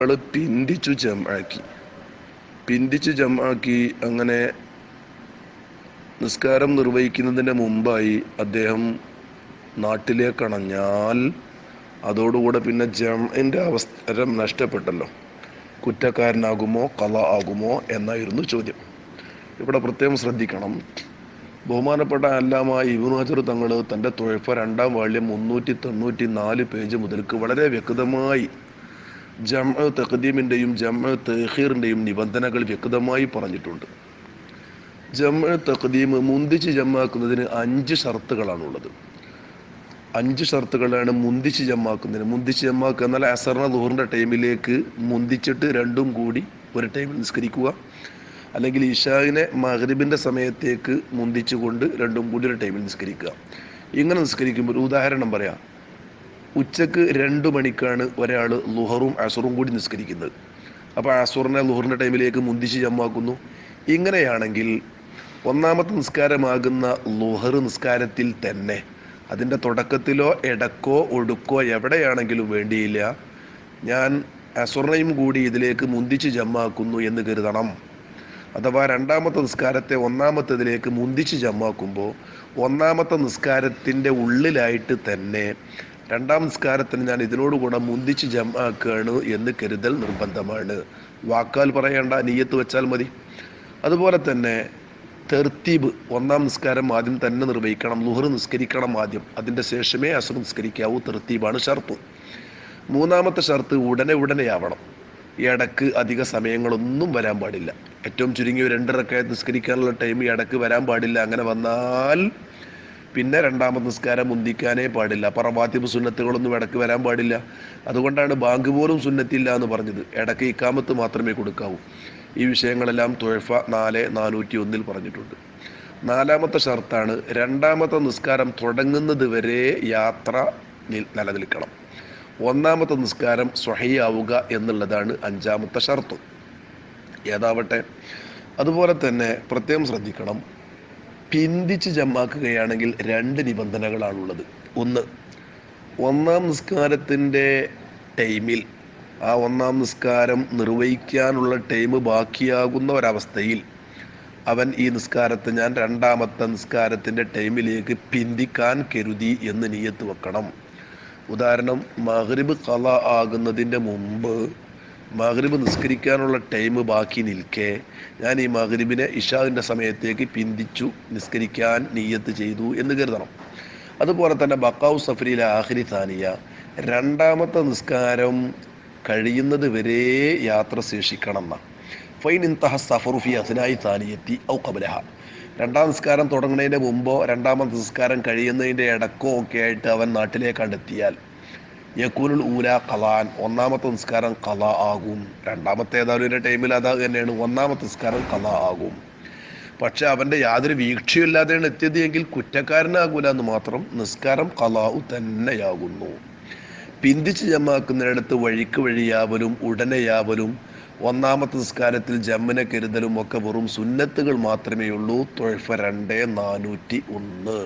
അയാൾ പിന്തിച്ചു ജമാക്കി പിന്തിച്ചു ജമാക്കി അങ്ങനെ നിസ്കാരം നിർവഹിക്കുന്നതിന്റെ മുമ്പായി അദ്ദേഹം നാട്ടിലേക്ക് അണഞ്ഞാൽ അതോടുകൂടെ പിന്നെ ജമിന്റെ അവസരം നഷ്ടപ്പെട്ടല്ലോ. കുറ്റക്കാരനാകുമോ കല ആകുമോ എന്നായിരുന്നു ചോദ്യം. ഇവിടെ പ്രത്യേകം ശ്രദ്ധിക്കണം. ബഹുമാനപ്പെട്ട അല്ലാമ ഇബ്നു ഹജർ തങ്ങൾ തന്റെ തുഴപ്പ രണ്ടാം വാള്യം മുന്നൂറ്റി തൊണ്ണൂറ്റി നാല് പേജ് മുതൽക്ക് വളരെ വ്യക്തമായി ജമ തഖദീമിന്റെയും ജമ തഹീറിന്റെയും നിബന്ധനകൾ വ്യക്തമായി പറഞ്ഞിട്ടുണ്ട്. ജമ തഖദീം മുന്തിച്ച് ജമാക്കുന്നതിന് അഞ്ച് ഷർത്തുകളാണുള്ളത്. അഞ്ച് ഷർത്തുകളാണ് മുന്തിച്ച് ജമാക്കുന്നതിന് മുന്തിച്ച് ജമാക്കുക എന്നാൽ അസറിന ദുഹറിന്റെ ടൈമിലേക്ക് മുന്തിച്ചിട്ട് രണ്ടും കൂടി ഒരു ടൈമിൽ നിസ്കരിക്കുക. അല്ലെങ്കിൽ ഇഷാവിനെ മഹരിബിന്റെ സമയത്തേക്ക് മുന്തിച്ചുകൊണ്ട് രണ്ടും കൂടി ഒരു ടൈമിൽ നിസ്കരിക്കുക. ഇങ്ങനെ നിസ്കരിക്കുമ്പോൾ ഉദാഹരണം പറയാം. ഉച്ചയ്ക്ക് രണ്ട് മണിക്കാണ് ഒരാൾ ലുഹറും അസുറും കൂടി നിസ്കരിക്കുന്നത്. അപ്പോൾ അസുറിനെ ലുഹറിന്റെ ടൈമിലേക്ക് മുന്തിച്ച് ജമ്മാക്കുന്നു ഇങ്ങനെയാണെങ്കിൽ ഒന്നാമത്തെ നിസ്കാരമാകുന്ന ലുഹർ നിസ്കാരത്തിൽ തന്നെ അതിന്റെ തുടക്കത്തിലോ ഇടക്കോ ഒടുക്കോ എവിടെയാണെങ്കിലും വേണ്ടിയില്ല. ഞാൻ അസുറിനെയും കൂടി ഇതിലേക്ക് മുന്തിച്ച് ജമ്മാക്കുന്നു എന്ന് കരുതണം. അഥവാ രണ്ടാമത്തെ നിസ്കാരത്തെ ഒന്നാമത്തേതിലേക്ക് മുന്തിച്ച് ജമ്മാക്കുമ്പോൾ ഒന്നാമത്തെ നിസ്കാരത്തിന്റെ ഉള്ളിലായിട്ട് തന്നെ രണ്ടാം നിസ്കാരത്തിന് ഞാൻ ഇതിനോടുകൂടെ മുന്തിച്ച് ജമാക്കുകയാണ് എന്ന് കരുതൽ നിർബന്ധമാണ്. വാക്കാൽ പറയേണ്ട നീയത്ത് വെച്ചാൽ മതി. അതുപോലെ തന്നെ തെർത്തീബ് ഒന്നാം നിസ്കാരം ആദ്യം തന്നെ നിർവഹിക്കണം ലുഹർ നിസ്കരിക്കണം ആദ്യം. അതിന്റെ ശേഷമേ അസു നിസ്കരിക്കാവൂ തെർത്തീബാണ് ഷർത്ത്. മൂന്നാമത്തെ ഷർത്ത് ഉടനെ ഉടനെ ആവണം. ഇടയ്ക്ക് അധിക സമയങ്ങളൊന്നും വരാൻ പാടില്ല. ഏറ്റവും ചുരുങ്ങിയ രണ്ടരക്കായ നിസ്കരിക്കാനുള്ള ടൈം ഇടയ്ക്ക് വരാൻ പാടില്ല. അങ്ങനെ വന്നാൽ പിന്നെ രണ്ടാമത് നിസ്കാരം മുന്തിക്കാനേ പാടില്ല. പറവാത്തിബ് സുന്നത്തുകളൊന്നും ഇടയ്ക്ക് വരാൻ പാടില്ല. അതുകൊണ്ടാണ് ബാങ്ക് പോലും സുന്നത്തില്ല എന്ന് പറഞ്ഞത്. ഇടയ്ക്ക് ഇക്കാമത്ത് മാത്രമേ കൊടുക്കാവൂ. ഈ വിഷയങ്ങളെല്ലാം തുഴഫ നാല് നാനൂറ്റി ഒന്നിൽ പറഞ്ഞിട്ടുണ്ട്. നാലാമത്തെ ഷർത്താണ് രണ്ടാമത്തെ നിസ്കാരം തുടങ്ങുന്നത് വരെ യാത്ര നിലനിൽക്കണം. ഒന്നാമത്തെ നിസ്കാരം സ്വഹയാവുക എന്നുള്ളതാണ് അഞ്ചാമത്തെ ഷർത്ത്. ഏതാവട്ടെ? അതുപോലെ തന്നെ പ്രത്യേകം ശ്രദ്ധിക്കണം. പിന്തിച്ച് ജമാക്കുകയാണെങ്കിൽ രണ്ട് നിബന്ധനകളാണുള്ളത്. ഒന്ന് ഒന്നാം നിസ്കാരത്തിന്റെ ടൈമിൽ ആ ഒന്നാം നിസ്കാരം നിർവഹിക്കാനുള്ള ടൈം ബാക്കിയാകുന്ന ഒരവസ്ഥയിൽ അവൻ ഈ നിസ്കാരത്തെ ഞാൻ രണ്ടാമത്തെ നിസ്കാരത്തിന്റെ ടൈമിലേക്ക് പിന്തിക്കാൻ കരുതി എന്ന് നീയത്ത് വെക്കണം. ഉദാഹരണം മഹ്രിബ് കല ആകുന്നതിന്റെ മുമ്പ് മഹ്രിബ് നിസ്കരിക്കാനുള്ള ടൈം ബാക്കി നിൽക്കേ. ഞാൻ ഈ മഹ്രിബിനെ ഇഷാദിന്റെ സമയത്തേക്ക് പിന്തിച്ചു നിസ്കരിക്കാൻ നീയത്ത് ചെയ്തു എന്ന് കരുതണം. അതുപോലെ തന്നെ ബക്കാവ് സഫരിയിലെ ആഹിരി താനിയ രണ്ടാമത്തെ നിസ്കാരം കഴിയുന്നത് വരെ യാത്ര ശേഷിക്കണം എന്ന ഫൈൻ ഇൻതഹ സഫറുഫി അസിനായി താനിയെത്തി ഔ കബലഹ രണ്ടാം നിസ്കാരം തുടങ്ങുന്നതിന്റെ മുമ്പോ രണ്ടാമത്തെ നിസ്കാരം കഴിയുന്നതിന്റെ ഇടക്കോ ഒക്കെ ആയിട്ട് അവൻ നാട്ടിലേക്ക് കണ്ടെത്തിയാൽ യക്കൂനുൽ ഊല കലാൻ ഒന്നാമത്തെ നിസ്കാരം കല ആകും. രണ്ടാമത്തെ ഏതായാലും ടൈമിൽ അതാ തന്നെയാണ് ഒന്നാമത്തെ നിസ്കാരം കല ആകും. പക്ഷെ അവന്റെ യാതൊരു വീക്ഷയില്ലാതെയാണ് എത്തിയത് എങ്കിൽ കുറ്റക്കാരനാകൂല എന്ന് മാത്രം നിസ്കാരം കലാവു തന്നെയാകുന്നു. പിന്തിച്ച് ജമാക്കുന്നിടത്ത് വഴിക്ക് വഴിയാവലും ഉടനെയാവലും ഒന്നാമത്തെ നിസ്കാരത്തിൽ ജമ്മിനെ കരുതലും ഒക്കെ വെറും സുന്നത്തുകൾ മാത്രമേ ഉള്ളൂ തൊഴഫ രണ്ട് നാനൂറ്റി ഒന്ന്.